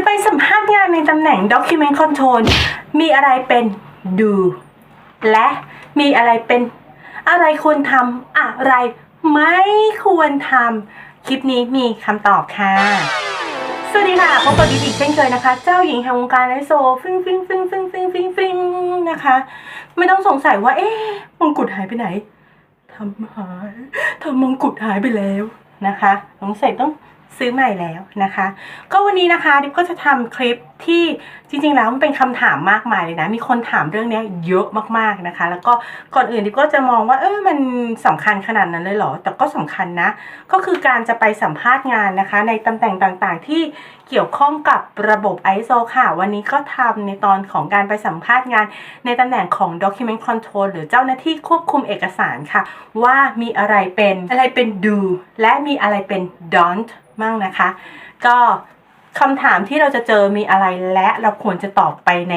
จะไปสัมภาษณ์งานในตำแหน่ง Document Control มีอะไรเป็น do และมีอะไรเป็นอะไรควรทำอะไรไม่ควรทำคลิปนี้มีคำตอบค่ะ สวัสดีค่ะพบกับดิบอีกเช่นเคยนะคะ เจ้าหญิงแห่งวงการไอโซฟิงฟิงฟิงฟิงฟิงฟิงฟิงนะคะ ไม่ต้องสงสัยว่า เอ๊ะมงกุฎหายไปไหนทำหายทำมงกุฎหายไปแล้วนะคะ สงสัยต้อง ซื้อใหม่แล้วนะคะ ก็วันนี้นะคะดิบก็จะทำคลิปที่จริงๆแล้วมันเป็นคำถามมากมายเลยนะ มีคนถามเรื่องนี้เยอะมากๆนะคะ แล้วก็ก่อนอื่นดิบก็จะมองว่าเออมันสำคัญขนาดนั้นเลยเหรอ แต่ก็สำคัญนะ ก็คือการจะไปสัมภาษณ์งานนะคะ ในตำแหน่งต่างๆ ที่เกี่ยวข้องกับระบบ ISO ค่ะ วันนี้ก็ทำในตอนของการไปสัมภาษณ์งาน ในตำแหน่งของ Document Control หรือเจ้าหน้าที่ควบคุมเอกสารค่ะ ว่ามีอะไรเป็นอะไรเป็น do และมีอะไรเป็น don't มั่งนะคะ ก็คำถามที่เราจะเจอมีอะไรและเราควรจะตอบไปใน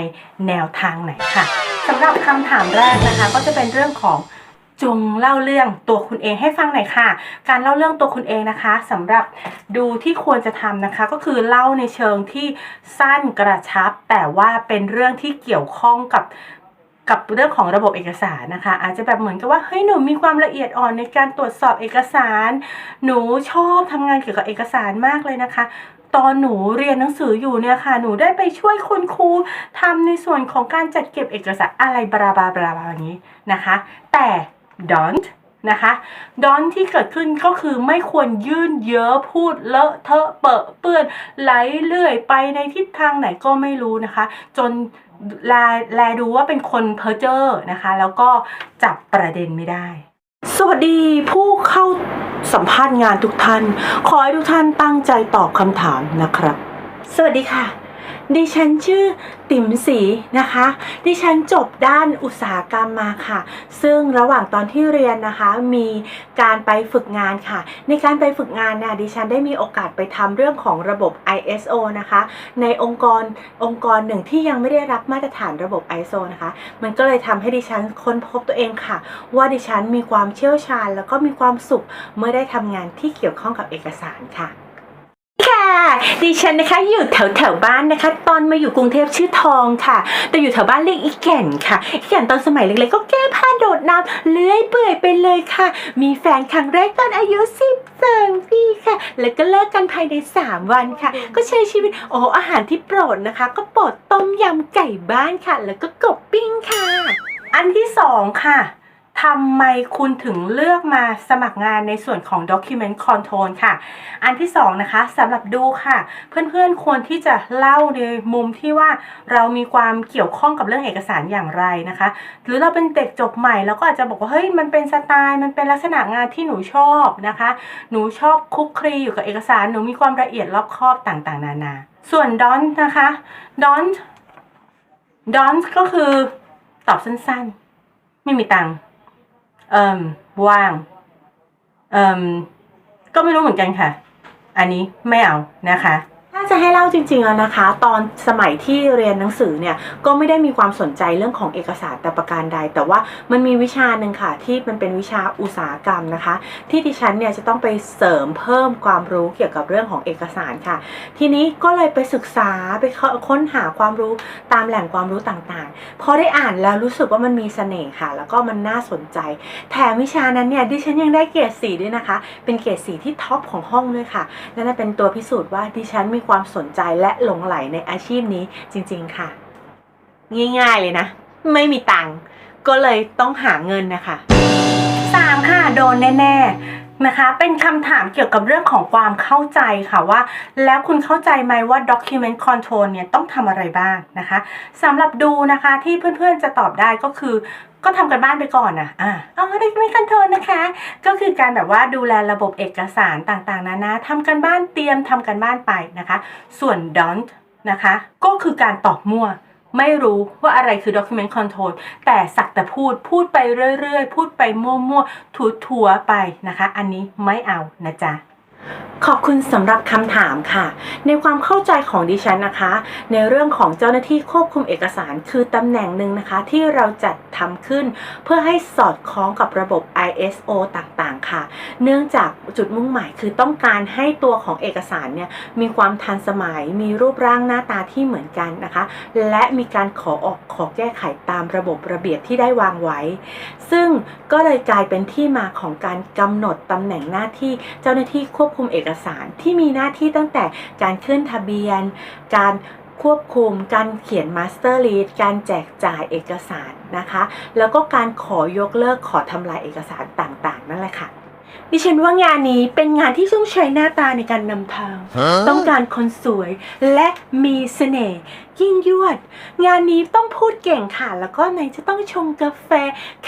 แนวทางไหนค่ะสำหรับคำถามแรกนะคะ ก็จะเป็นเรื่องของจงเล่าเรื่องตัวคุณเองให้ฟังหน่อยค่ะ การเล่าเรื่องตัวคุณเองนะคะสำหรับดูที่ควรจะทำนะคะ ก็คือเล่าในเชิงที่สั้นกระชับ แต่ว่าเป็นเรื่องที่เกี่ยวข้องกับ กับเรื่องของระบบเอกสารนะคะ อาจจะแบบเหมือนกับว่าเฮ้ยหนูมีความละเอียดอ่อนในการตรวจสอบเอกสาร หนูชอบทำงานเกี่ยวกับเอกสารมากเลยนะคะ ตอนหนูเรียนหนังสืออยู่เนี่ยค่ะ หนูได้ไปช่วยคุณครูทำในส่วนของการจัดเก็บเอกสารอะไรบลาบลาบลาแบบนี้นะคะ แต่ don't นะคะ don't ที่เกิดขึ้นก็คือไม่ควรยื่นเยอะพูดเลอะเทอะเปอะเปื้อนไหลเลื่อยไปในทิศทางไหนก็ไม่รู้นะคะ จนแลแลดูว่าเป็นคนเพ้อเจ้อนะคะ แล้วก็จับประเด็นไม่ได้ สวัสดีผู้เข้าสัมภาษณ์งานทุกท่าน ขอให้ทุกท่านตั้งใจตอบคำถามนะครับ สวัสดีค่ะ ดิฉันชื่อติ๋มสีนะคะ ดิฉันจบด้านอุตสาหกรรมมาค่ะ ซึ่งระหว่างตอนที่เรียนนะคะ มีการไปฝึกงานค่ะ ในการไปฝึกงานเนี่ยดิฉันได้มีโอกาสไปทำเรื่องของระบบ ISO นะคะ ในองค์กรองค์กรหนึ่งที่ยังไม่ได้รับมาตรฐานระบบ ISO นะคะ มันก็เลยทำให้ดิฉันค้นพบตัวเองค่ะ ว่าดิฉันมีความเชี่ยวชาญ แล้วก็มีความสุขเมื่อได้ทำงานที่เกี่ยวข้องกับเอกสารค่ะ ค่ะ ดิฉันนะคะอยู่แถวแถวบ้านนะคะ ตอนมาอยู่กรุงเทพชื่อทองค่ะ แต่อยู่แถวบ้านเรียกอีแก่นค่ะอีแก่นตอนสมัยเล็กๆก็แก้ผ้าโดดน้ำเลื้อยเปื่อยไปเลยค่ะ มีแฟนครั้งแรกตอนอายุสิบสามปีค่ะ แล้วก็เลิกกันภายใน 3 วันค่ะ ก็ใช้ชีวิตโอ้อาหารที่โปรดนะคะ ก็โปรดต้มยำไก่บ้านค่ะ แล้วก็กบปิ้งค่ะ อันที่สองค่ะ ทำไมคุณถึงเลือกมาสมัครงานในส่วนของ Document Control ค่ะ อันที่สองนะคะสำหรับดูค่ะ เพื่อนๆควรที่จะเล่าในมุมที่ว่าเรามีความเกี่ยวข้องกับเรื่องเอกสารอย่างไรนะคะ หรือเราเป็นเด็กจบใหม่เราก็อาจจะบอกว่าเฮ้ยมันเป็นสไตล์ มันเป็นลักษณะงานที่หนูชอบนะคะ หนูชอบคลุกคลีอยู่กับเอกสารหนูมีความละเอียดรอบคอบต่างๆ นานา ส่วน don't นะคะ don't don't ก็คือตอบสั้นๆ ไม่มีตังค์ เอ่มว่างเอ่มก็ไม่รู้เหมือนกันค่ะ อันนี้ไม่เอานะคะ จะให้เล่าจริงๆแล้วนะคะ ตอนสมัยที่เรียนหนังสือเนี่ยก็ไม่ได้มีความสนใจเรื่องของเอกสารแต่ประการใด แต่ว่ามันมีวิชาหนึ่งค่ะ ที่มันเป็นวิชาอุตสาหกรรมนะคะ ที่ดิฉันเนี่ยจะต้องไปเสริมเพิ่มความรู้เกี่ยวกับเรื่องของเอกสารค่ะ ทีนี้ก็เลยไปศึกษาไปค้นหาความรู้ตามแหล่งความรู้ต่างๆพอได้อ่านแล้วรู้สึกว่ามันมีเสน่ห์ค่ะ แล้วก็มันน่าสนใจ แถมวิชานั้นเนี่ยดิฉันยังได้เกรดสีด้วยนะคะ เป็นเกรดสีที่ท็อปของห้องด้วยค่ะนั่นเป็นตัวพิสูจน์ว่าดิฉันมีความสนใจและหลงไหลในอาชีพนี้จริง ๆ ค่ะ ง่าย ๆ เลยนะ ไม่มีตังค์ก็เลยต้องหาเงินนะคะสามค่ะ โดนแน่ๆนะคะ เป็นคำถามเกี่ยวกับเรื่องของความเข้าใจค่ะว่า แล้วคุณเข้าใจไหมว่า document control เนี่ยต้องทำอะไรบ้างนะคะสำหรับดูนะคะที่เพื่อนๆจะตอบได้ก็คือ ก็ทำกันบ้านไปก่อนนะอะอ๋อ document control นะคะ ก็คือการแบบว่าดูแลระบบเอกสารต่างๆนานาทำกันบ้านเตรียมทำกันบ้านไปนะคะ ส่วน don't นะคะ ก็คือการตอบมั่วไม่รู้ว่าอะไรคือ document control แต่สักแต่พูดพูดไปเรื่อยๆ พูดไปมั่วๆถัวๆไปนะคะ อันนี้ไม่เอานะจ๊ะ ขอบคุณสำหรับคำถามค่ะ ในความเข้าใจของดิฉันนะคะ ในเรื่องของเจ้าหน้าที่ควบคุมเอกสารคือตำแหน่งหนึ่งนะคะ ที่เราจัดทำขึ้น เพื่อให้สอดคล้องกับระบบ ISO ต่างๆ ค่ะ เนื่องจากจุดมุ่งหมายคือต้องการให้ตัวของเอกสารเนี่ยมีความทันสมัยมีรูปร่างหน้าตาที่เหมือนกันนะคะ และมีการขอออกขอแก้ไขตามระบบระเบียบที่ได้วางไว้ ซึ่งก็เลยกลายเป็นที่มาของการกำหนดตำแหน่งหน้าที่เจ้าหน้าที่ควบคุมเอกสารที่มีหน้าที่ตั้งแต่การขึ้นทะเบียน การควบคุม การเขียนมาสเตอร์ลีดการแจกจ่ายเอกสารนะคะ แล้วก็การขอยกเลิกขอทำลายเอกสารต่างๆ นั่นแหละค่ะดิฉันว่างานนี้เป็นงานที่ต้องใช้หน้าตาในการนำทาง ต้องการคนสวยและมีเสน่ห์ยิ่งยวด งานนี้ต้องพูดเก่งค่ะ แล้วก็ไหนจะต้องชงกาแฟ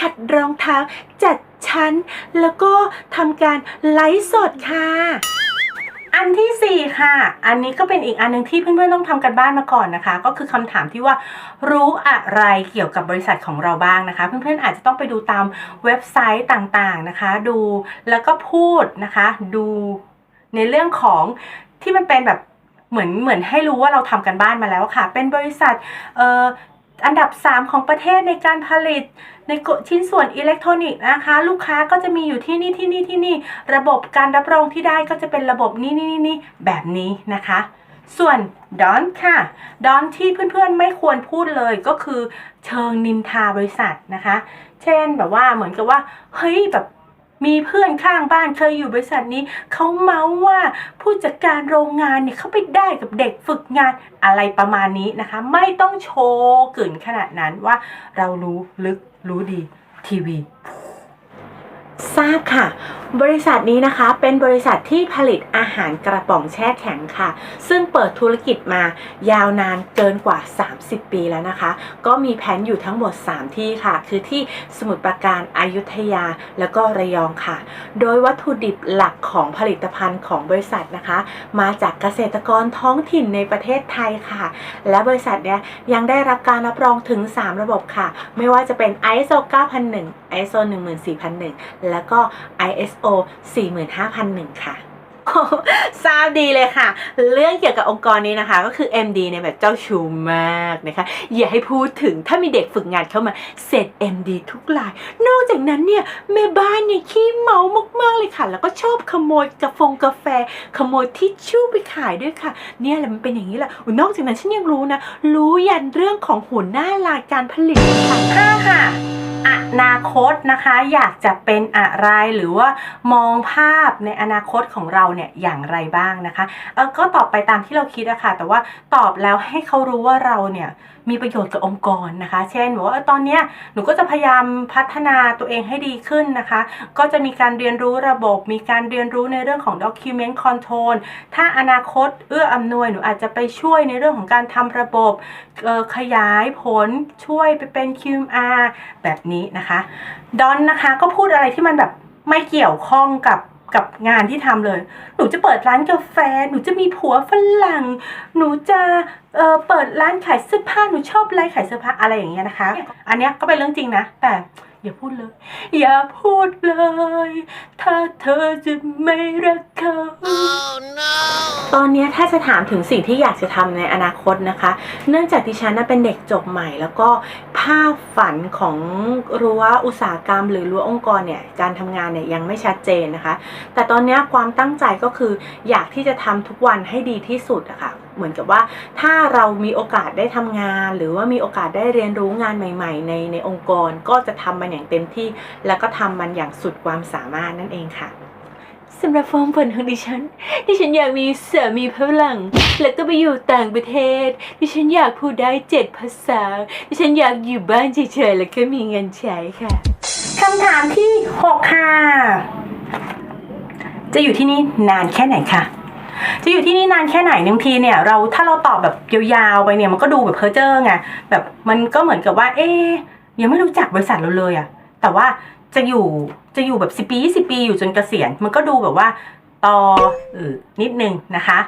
ขัดรองเท้าจัด ชั้น แล้วก็ทำการไลฟ์สดค่ะอันที่ 4 ค่ะ อันนี้ก็เป็นอีกอันหนึงที่เพื่อนๆต้องทำกันบ้านมาก่อนนะคะ ก็คือคำถามที่ว่ารู้อะไรเกี่ยวกับบริษัทของเราบ้างนะคะ เพื่อนๆอาจจะต้องไปดูตามเว็บไซต์ต่างๆนะคะ ดูแล้วก็พูดนะคะ ดูในเรื่องของที่มันเป็นแบบเหมือนเหมือนให้รู้ว่าเราทำกันบ้านมาแล้วค่ะ เป็นบริษัทเอ่อ อันดับ 3 ของประเทศในการผลิตในชิ้นส่วนอิเล็กทรอนิกส์นะคะ ลูกค้าก็จะมีอยู่ที่นี่ที่นี่ที่นี่ระบบการรับรองที่ได้ก็จะเป็นระบบนี้นี่นี่นี่แบบนี้นะคะ ส่วนดอนค่ะดอนที่เพื่อนๆไม่ควรพูดเลยก็คือเชิงนินทาบริษัทนะคะ เช่นแบบว่าเหมือนกับว่าเฮ้ยแบบ มีเพื่อนข้างบ้านเคยอยู่บริษัทนี้เขาเมาว่าผู้จัดการโรงงานเนี่ยเขาไปได้กับเด็กฝึกงานอะไรประมาณนี้นะคะ ไม่ต้องโชว์กลืนขนาดนั้นว่าเรารู้ลึกรู้ดีทีวี ทราบค่ะ บริษัทนี้นะคะเป็นบริษัทที่ผลิตอาหารกระป๋องแช่แข็งค่ะ ซึ่งเปิดธุรกิจมายาวนานเกินกว่า 30 ปีแล้วนะคะ ก็มีแผนอยู่ทั้งหมด 3 ที่ค่ะ คือที่สมุทรปราการอายุทยา แล้วก็ระยองค่ะ โดยวัตถุดิบหลักของผลิตภัณฑ์ของบริษัทนะคะ มาจากเกษตรกรท้องถิ่นในประเทศไทยค่ะ และบริษัทเนี้ยยังได้รับการรับรองถึง 3 ระบบค่ะ ไม่ว่าจะเป็น ISO 9001 ISO 14001แล้วก็ ISO 45001 ค่ะทราบดีเลยค่ะ เรื่องเกี่ยวกับองค์กรนี้นะคะ ก็คือ MD เนี่ยแบบเจ้าชู้มากนะคะ อย่าให้พูดถึงถ้ามีเด็กฝึกงานเข้ามาเสร็จ MD ทุกราย นอกจากนั้นเนี่ยแม่บ้านเนี่ยขี้เมามากๆเลยค่ะ แล้วก็ชอบขโมยกาแฟงกาแฟ ขโมยทิชชู่ไปขายด้วยค่ะ เนี่ยแหละมันเป็นอย่างนี้แหละนอกจากนั้นฉันยังรู้นะ รู้ยันเรื่องของหัวหน้ารายการผลิตค่ะห้าค่ะ อนาคตนะคะ อยากจะเป็นอะไรหรือว่ามองภาพในอนาคตของเราเนี่ยอย่างไรบ้างนะคะเออก็ตอบไปตามที่เราคิดอะค่ะแต่ว่าตอบแล้วให้เขารู้ว่าเราเนี่ย มีประโยชน์กับองค์กรนะคะ เช่นบอกว่าตอนนี้หนูก็จะพยายามพัฒนาตัวเองให้ดีขึ้นนะคะ ก็จะมีการเรียนรู้ระบบ มีการเรียนรู้ในเรื่องของ document control ถ้าอนาคตเอื้ออำนวยหนูอาจจะไปช่วยในเรื่องของการทำระบบขยายผลช่วยไปเป็น QMR แบบนี้นะคะดอนนะคะก็พูดอะไรที่มันแบบไม่เกี่ยวข้องกับ กับงานที่ทำเลย หนูจะเปิดร้านกาแฟ หนูจะมีผัวฝรั่ง หนูจะเอ่อเปิดร้านขายเสื้อผ้า หนูชอบไลน์ขายเสื้อผ้าอะไรอย่างเงี้ยนะคะ อันเนี้ยก็เป็นเรื่องจริงนะ แต่ อย่าพูดเลย อย่าพูดเลย ถ้าเธอจะไม่รักเขาตอนเนี้ยถ้าจะถามถึงสิ่งที่อยากจะทำในอนาคตนะคะ เนื่องจากดิฉันน่ะเป็นเด็กจบใหม่ แล้วก็ภาพฝันของรั้วอุตสาหกรรม หรือรั้วองค์กรเนี่ยการทำงานเนี่ยยังไม่ชัดเจนนะคะ แต่ตอนเนี้ยความตั้งใจก็คืออยากที่จะทำทุกวันให้ดีที่สุดอะค่ะ เหมือนกับว่าถ้าเรามีโอกาสได้ทำงาน หรือว่ามีโอกาสได้เรียนรู้งานใหม่ ๆ ในในองค์กรก็จะทำมันอย่างเต็มที่ แล้วก็ทำมันอย่างสุดความสามารถนั่นเองค่ะสำหรับความฝันของดิฉัน ดิฉันอยากมีสามีฝรั่งแล้วก็ไปอยู่ต่างประเทศ ดิฉันอยากพูดได้เจ็ดภาษา ดิฉันอยากอยู่บ้านเฉยๆ แล้วก็มีเงินใช้ค่ะคำถามที่หกค่ะ จะอยู่ที่นี่นานแค่ไหนคะ จะอยู่ที่นี่นานแค่ไหนบางทีเนี่ย เราถ้าเราตอบแบบยาวๆไปเนี่ยมันก็ดูแบบเพ้อเจ้อไงแบบมันก็เหมือนกับว่า เอ๊ยยังไม่รู้จักบริษัทเราเลยอะแต่ว่าจะอยู่จะอยู่แบบสิปียี่สิปีอยู่จนเกษียณมันก็ดูแบบว่าต่ออนิดนึงนะคะ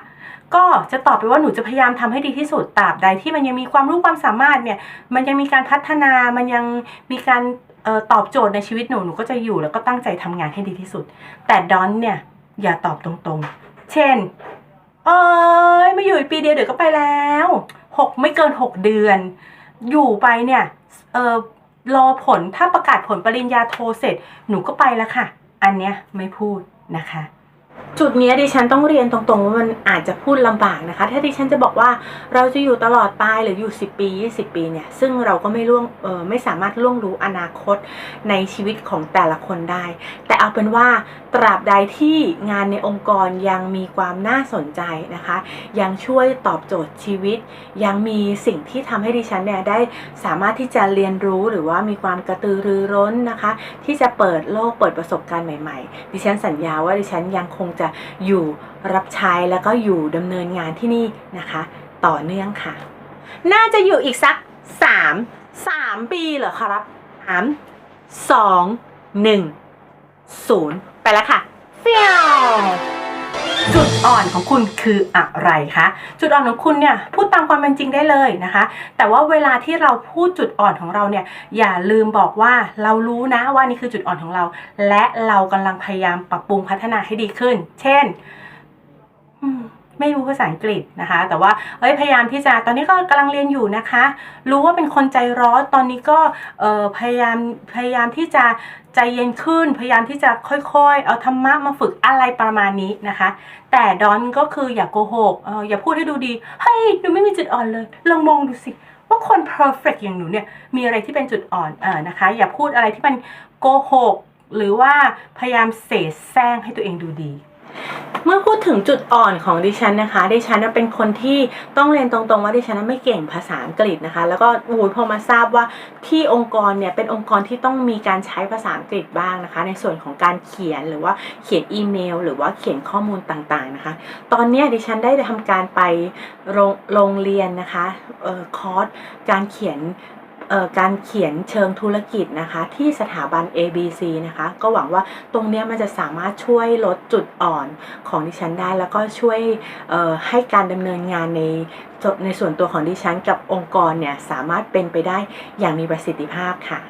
ก็จะตอบไปว่าหนูจะพยายามทำให้ดีที่สุดตราบใดที่มันยังมีความรู้ความสามารถเนี่ย มันยังมีการพัฒนามันยังมีการออตอบโจทย์ในชีวิตหนูหนูก็จะอยู่แล้วก็ตั้งใจทำงานให้ดีที่สุด แต่ดอนเนี่ยอย่าตอบตรงๆ เช่น เอ้ยมาอยู่ปีเดียวเดี๋ยวก็ไปแล้วหกไม่เกินหกเดือน อยู่ไปเนี่ยเออรอผลถ้าประกาศผลปริญญาโทเสร็จ หนูก็ไปแล้วค่ะ อันเนี้ยไม่พูดนะคะ จุดเนี้ยดิฉันต้องเรียนตรงๆว่ามันอาจจะพูดลำบากนะคะ ถ้าดิฉันจะบอกว่าเราจะอยู่ตลอดไปหรืออยู่ 10 ปี 20 ปีเนี่ย ซึ่งเราก็ไม่ล่วงเออไม่สามารถล่วงรู้อนาคตในชีวิตของแต่ละคนได้ แต่เอาเป็นว่า ตราบใดที่งานในองค์กรยังมีความน่าสนใจนะคะ ยังช่วยตอบโจทย์ชีวิต ยังมีสิ่งที่ทำให้ดิฉันเนี่ยได้สามารถที่จะเรียนรู้หรือว่ามีความกระตือรือร้นนะคะ ที่จะเปิดโลกเปิดประสบการณ์ใหม่ ๆ ดิฉันสัญญาว่าดิฉันยังคงจะอยู่รับใช้แล้วก็อยู่ดำเนินงานที่นี่นะคะ ต่อเนื่องค่ะ น่าจะอยู่อีกสักสามสามปีเหรอครับสามสองหนึ่งศูนย์ ไปแล้วค่ะเฟียวจุดอ่อนของคุณคืออะไรคะ จุดอ่อนของคุณเนี่ยพูดตามความเป็นจริงได้เลยนะคะ แต่ว่าเวลาที่เราพูดจุดอ่อนของเราเนี่ยอย่าลืมบอกว่าเรารู้นะว่านี่คือจุดอ่อนของเรา และเรากำลังพยายามปรับปรุงพัฒนาให้ดีขึ้น เช่น อืม ไม่รู้ภาษาอังกฤษนะคะ แต่ว่าเอ้ยพยายามที่จะตอนนี้ก็กำลังเรียนอยู่นะคะ รู้ว่าเป็นคนใจร้อนตอนนี้ก็เออพยายามพยายามที่จะใจเย็นขึ้น พยายามที่จะค่อยๆ เอาธรรมะมาฝึกอะไรประมาณนี้นะคะ แต่ดอนก็คืออย่าโกหกเอออย่าพูดให้ดูดีเฮ้ยหนูไม่มีจุดอ่อนเลยลองมองดูสิว่าคน perfect อย่างหนูเนี่ยมีอะไรที่เป็นจุดอ่อนเออนะคะ อย่าพูดอะไรที่มันโกหกหรือว่าพยายามเสแสร้งให้ตัวเองดูดี พูดถึงจุดอ่อนของดิฉันนะคะ ดิฉันเป็นคนที่ต้องเรียนตรงๆว่าดิฉันไม่เก่งภาษาอังกฤษนะคะ แล้วก็อ้ยพอมาทราบว่าที่องค์กรเนี่ยเป็นองค์กรที่ต้องมีการใช้ภาษาอังกฤษบ้างนะคะ ในส่วนของการเขียนหรือว่าเขียนอีเมล หรือว่าเขียนข้อมูลต่างๆนะคะ ตอนนี้ดิฉันได้ทำการไปโรงงเรียนนะคะออคอร์สการเขียน การเขียนเชิงธุรกิจนะคะที่สถาบัน ABC นะคะก็หวังว่าตรงนี้มันจะสามารถช่วยลดจุดอ่อนของดิฉันได้ แล้วก็ช่วยให้การดำเนินงานในในส่วนตัวของดิฉันกับองค์กรเนี่ยสามารถเป็นไปได้อย่างมีประสิทธิภาพค่ะ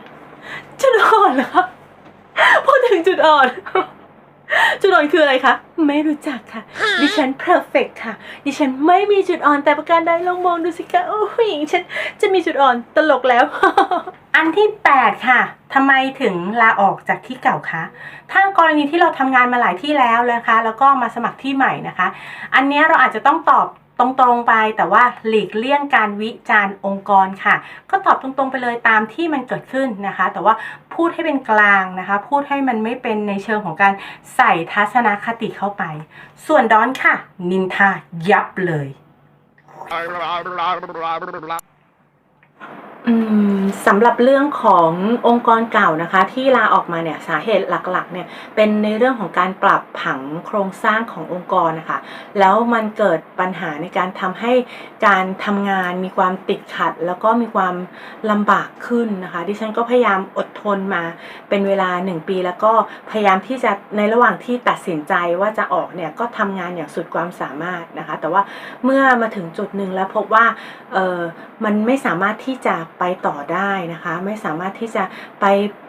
จุดอ่อนเหรอพูดถึงจุดอ่อน จุดอ่อนคืออะไรคะ ไม่รู้จักค่ะ ดิฉันเพอร์เฟกค่ะ ดิฉันไม่มีจุดอ่อนแต่ประการใดลองมองดูสิคะโอ้ผู้หญิงฉันจะมีจุดอ่อนตลกแล้ว อันที่ 8 ค่ะทำไมถึงลาออกจากที่เก่าคะ ถ้ากรณีที่เราทำงานมาหลายที่แล้วนะคะ แล้วก็มาสมัครที่ใหม่นะคะ อันเนี้ยเราอาจจะต้องตอบ ตรงๆไปแต่ว่าหลีกเลี่ยงการวิจารณ์องค์กรค่ะ ก็ตอบตรงๆไปเลยตามที่มันเกิดขึ้นนะคะ แต่ว่าพูดให้เป็นกลางนะคะ พูดให้มันไม่เป็นในเชิงของการใส่ทัศนคติเข้าไป ส่วนดอนค่ะ นินทายับเลย อืมสำหรับเรื่องขององค์กรเก่านะคะ ที่ลาออกมาเนี่ยสาเหตุหลักๆเนี่ยเป็นในเรื่องของการปรับผังโครงสร้างขององค์กรนะคะ แล้วมันเกิดปัญหาในการทำให้การทำงานมีความติดขัด แล้วก็มีความลำบากขึ้นนะคะ ดิฉันก็พยายามอดทนมาเป็นเวลา 1 ปี แล้วก็พยายามที่จะในระหว่างที่ตัดสินใจว่าจะออกเนี่ยก็ทำงานอย่างสุดความสามารถนะคะ แต่ว่าเมื่อมาถึงจุดหนึ่งแล้วพบว่าเออมันไม่สามารถที่จะไปต่อได้นะคะ ไม่สามารถที่จะไป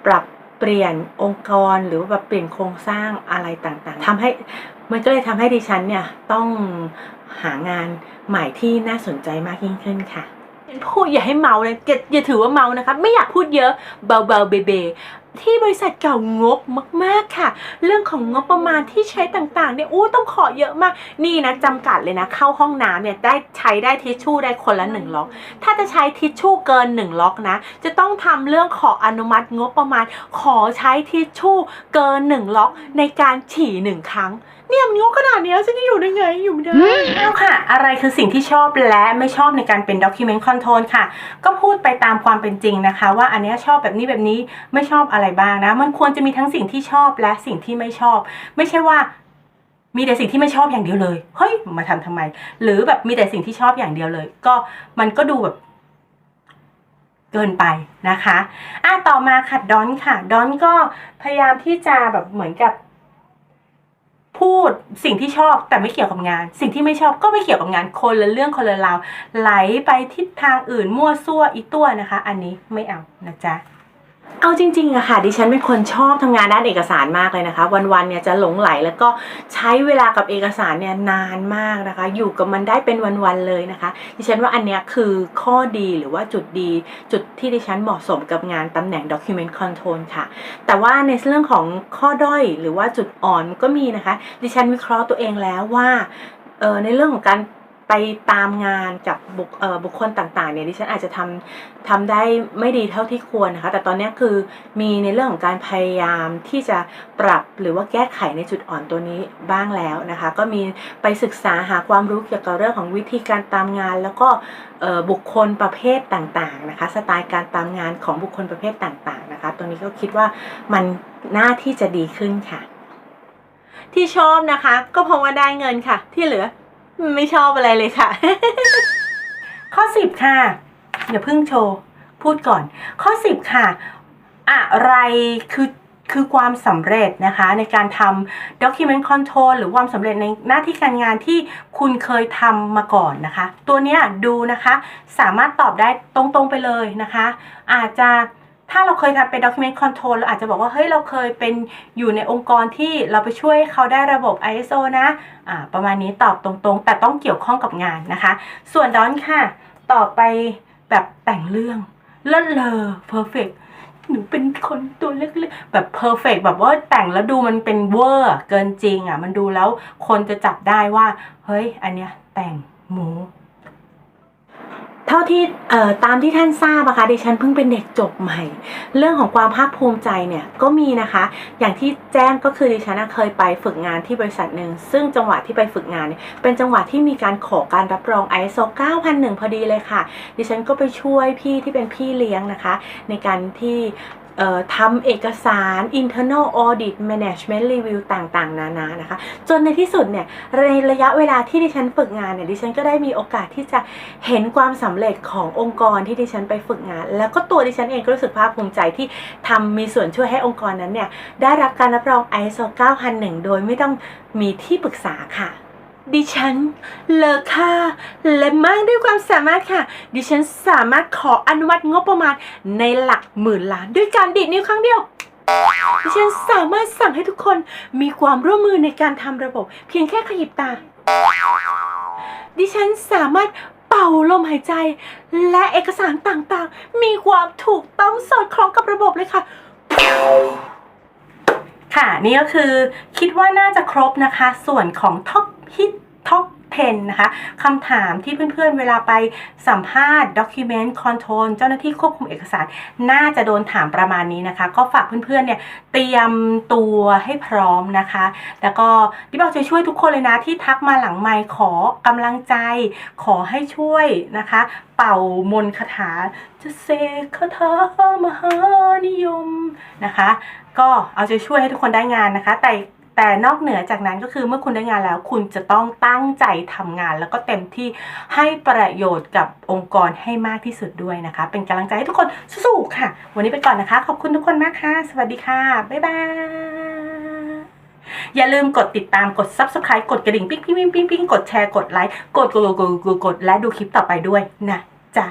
ปรับเปลี่ยนองค์กรหรือว่าแบบเปลี่ยนโครงสร้างอะไรต่างๆทำให้มันก็เลยทำให้ดิฉันเนี่ยต้องหางานใหม่ที่น่าสนใจมากยิ่งขึ้นค่ะพูดอย่าให้เมาเลยอย่าอย่าถือว่าเมานะคะ ไม่อยากพูดเยอะเบาๆเบเบ ที่บริษัทเก่างบมากๆค่ะ เรื่องของงบประมาณที่ใช้ต่างๆเนี่ยอู้ต้องขอเยอะมาก นี่นะจำกัดเลยนะ เข้าห้องน้ำเนี่ยได้ใช้ได้ทิชชู่ได้คนละหนึ่งล็อก ถ้าจะใช้ทิชชู่เกินหนึ่งล็อกนะ จะต้องทำเรื่องขออนุมัติงบประมาณ ขอใช้ทิชชู่เกินหนึ่งล็อกในการฉี่หนึ่งครั้ง เนี่ยมันงบขนาดเนี้ยฉันจะอยู่ได้ไงอยู่ไม่ได้เอาค่ะ อะไรคือสิ่งที่ชอบและไม่ชอบในการเป็น document control ค่ะ ก็พูดไปตามความเป็นจริงนะคะ ว่าอันเนี้ยชอบแบบนี้แบบนี้ไม่ชอบอะไรบ้างนะ มันควรจะมีทั้งสิ่งที่ชอบและสิ่งที่ไม่ชอบ ไม่ใช่ว่ามีแต่สิ่งที่ไม่ชอบอย่างเดียวเลย เฮ้ย มาทำทำไม หรือแบบมีแต่สิ่งที่ชอบอย่างเดียวเลย ก็มันก็ดูแบบ เกินไปนะคะ อะต่อมาค่ะดอนค่ะ ดอนก็พยายามที่จะแบบเหมือนกับ พูดสิ่งที่ชอบแต่ไม่เกี่ยวกับงาน สิ่งที่ไม่ชอบก็ไม่เกี่ยวกับงานคนละเรื่องคนละราวไหลไปทิศทางอื่นมั่วซั่วอีตัวนะคะ อันนี้ไม่เอานะจ๊ะ เอาจริงๆอะค่ะดิฉันเป็นคนชอบทำงานด้านเอกสารมากเลยนะคะ วันๆเนี่ยจะหลงไหลแล้วก็ใช้เวลากับเอกสารเนี่ยนานมากนะคะ อยู่กับมันได้เป็นวันๆเลยนะคะ ดิฉันว่าอันเนี้ยคือข้อดีหรือว่าจุดดี จุดที่ดิฉันเหมาะสมกับงานตำแหน่ง document control ค่ะ แต่ว่าในเรื่องของข้อด้อยหรือว่าจุดอ่อนมันก็มีนะคะ ดิฉันวิเคราะห์ตัวเองแล้วว่าเออในเรื่องของการ ไปตามงานกับบุคบุคคลต่างๆเนี่ยดิฉันอาจจะทำทำได้ไม่ดีเท่าที่ควรนะคะ แต่ตอนนี้คือมีในเรื่องของการพยายามที่จะปรับหรือว่าแก้ไขในจุดอ่อนตัวนี้บ้างแล้วนะคะ ก็มีไปศึกษาหาความรู้เกี่ยวกับเรื่องของวิธีการตามงาน แล้วก็บุคคลประเภทต่างๆนะคะ สไตล์การตามงานของบุคคลประเภทต่างๆนะคะ ตัวนี้ก็คิดว่ามันน่าที่จะดีขึ้นค่ะ ที่ชอบนะคะ ก็เพราะว่าได้เงินค่ะ ที่เหลือ ไม่ชอบอะไรเลยค่ะ ข้อสิบค่ะอย่าเพิ่งโชว์ พูดก่อน ข้อสิบค่ะ อะไรคือคือความสำเร็จนะคะในการทำ document control หรือความสำเร็จในหน้าที่การงานที่คุณเคยทำมาก่อนนะคะ ตัวเนี้ยดูนะคะ สามารถตอบได้ตรงๆไปเลยนะคะ อาจจะ ถ้าเราเคยทำเป็น document control เราอาจจะบอกว่า เฮ้ย เราเคยเป็นอยู่ในองค์กรที่เราไปช่วยเขาได้ระบบ ISO นะอ่าประมาณนี้ตอบตรงๆ แต่ต้องเกี่ยวข้องกับงานนะคะ ส่วนดอนค่ะ ต่อไปแบบแต่งเรื่องเลิศเลอ perfect หนูเป็นคนตัวเล็กๆ แบบ perfect แบบว่าแต่งแล้วดูมันเป็นเวอร์เกินจริงอะ มันดูแล้วคนจะจับได้ว่า เฮ้ย อันเนี้ยแต่งหมู เท่าที่ตามที่ท่านทราบนะคะดิฉันเพิ่งเป็นเด็กจบใหม่ เรื่องของความภาคภูมิใจเนี่ยก็มีนะคะ อย่างที่แจ้งก็คือดิฉันเคยไปฝึกงานที่บริษัทหนึ่งซึ่งจังหวะที่ไปฝึกงานเนี่ยเป็นจังหวะที่มีการขอการรับรอง ISO 9001 พอดีเลยค่ะ ดิฉันก็ไปช่วยพี่ที่เป็นพี่เลี้ยงนะคะ ในการที่ ทำเอกสาร internal audit management review ต่างๆ นานานะคะ จนในที่สุดเนี่ยในระยะเวลาที่ดิฉันฝึกงานเนี่ยดิฉันก็ได้มีโอกาสที่จะเห็นความสำเร็จขององค์กรที่ดิฉันไปฝึกงาน แล้วก็ตัวดิฉันเองก็รู้สึกภาคภูมิใจที่ทำมีส่วนช่วยให้องค์กรนั้นเนี่ยได้รับการรับรอง ISO 9001 โดยไม่ต้องมีที่ปรึกษาค่ะ ดิฉันเลอค่าและมากด้วยความสามารถค่ะ ดิฉันสามารถขออนุมัติงบประมาณในหลักหมื่นล้านด้วยการดีดนิ้วครั้งเดียวดิฉันสามารถสั่งให้ทุกคนมีความร่วมมือในการทำระบบ เพียงแค่ขยิบตา ดิฉันสามารถเป่าลมหายใจ และเอกสารต่างๆ มีความถูกต้องสอดคล้องกับระบบเลยค่ะ ค่ะ นี่ก็คือคิดว่าน่าจะครบนะคะ ส่วนของท็อป ฮิตท็อป10นะคะคำถามที่เพื่อนๆ เวลาไปสัมภาษณ์ Document Control เจ้าหน้าที่ควบคุมเอกสาร น่าจะโดนถามประมาณนี้นะคะ ก็ฝากเพื่อนๆ เนี่ยเตรียมตัวให้พร้อมนะคะ แล้วก็ดิบอกจะช่วยทุกคนเลยนะ ที่ทักมาหลังไมค์ขอกำลังใจ ขอให้ช่วยนะคะ เป่ามนคาถาจะเสกคาถามหานิยมนะคะ ก็เอาใจช่วยให้ทุกคนได้งานนะคะ แต่ แต่นอกเหนือจากนั้นก็คือเมื่อคุณได้งานแล้ว คุณจะต้องตั้งใจทำงาน แล้วก็เต็มที่ให้ประโยชน์กับองค์กรให้มากที่สุดด้วยนะคะ เป็นกำลังใจให้ทุกคนสู้ๆค่ะ วันนี้ไปก่อนนะคะ ขอบคุณทุกคนมากค่ะ สวัสดีค่ะ บ๊ายบายอย่าลืมกดติดตามกด subscribe กดกระดิ่ง ปิ๊งปิ๊งปิ๊งปิ๊งกดแชร์กดไลค์กดกดกดกดกดและดูคลิปต่อไปด้วยนะจ๊ะ